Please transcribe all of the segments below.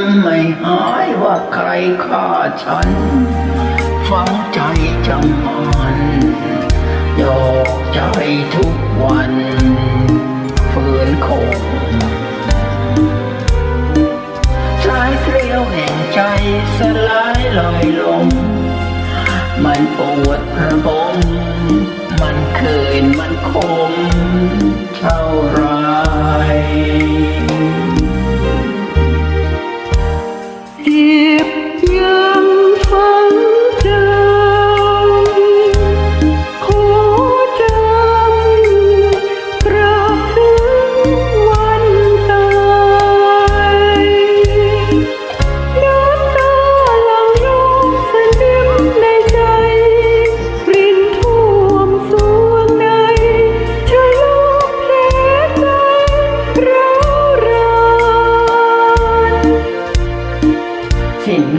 ำไม่หายว่าใครฆ่าฉัน ฝังใจจังมันโยกใจทุกวันฝืนคงสายเกลียวแห่งใจสลายลอยลง มันปวดระบมมันเคืนมันคมเท่าไร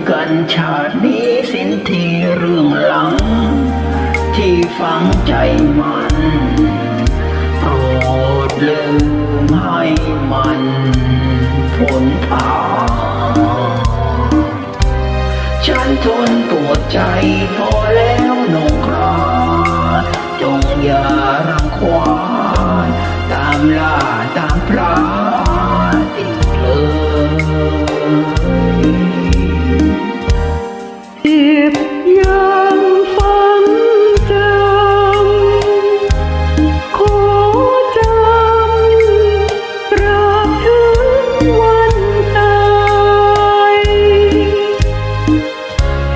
กันชาตินี้สิ้นที่เรื่องหลัง ที่ฝังใจมันโปรดลืมให้มันพ้นทาฉันทนปวดใจพอแล้วหนงคราจงอย่ารังควานตามล่าตามพลาดอีกเลย จ็บยังฝังจำขอจำตราบถึงวันตาย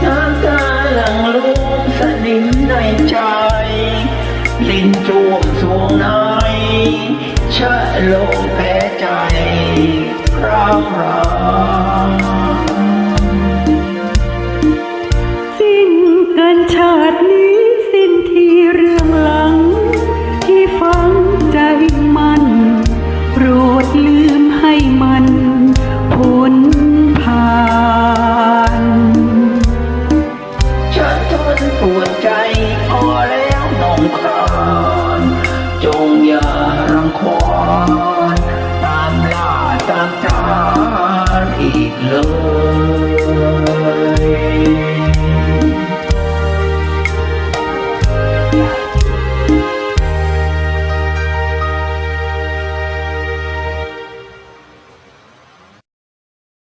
น้ำตาหลั่งลุ่มสนิมในใจ ลิ้นจวมสวงในชะลมแพ้ใจร้าวรา Oh.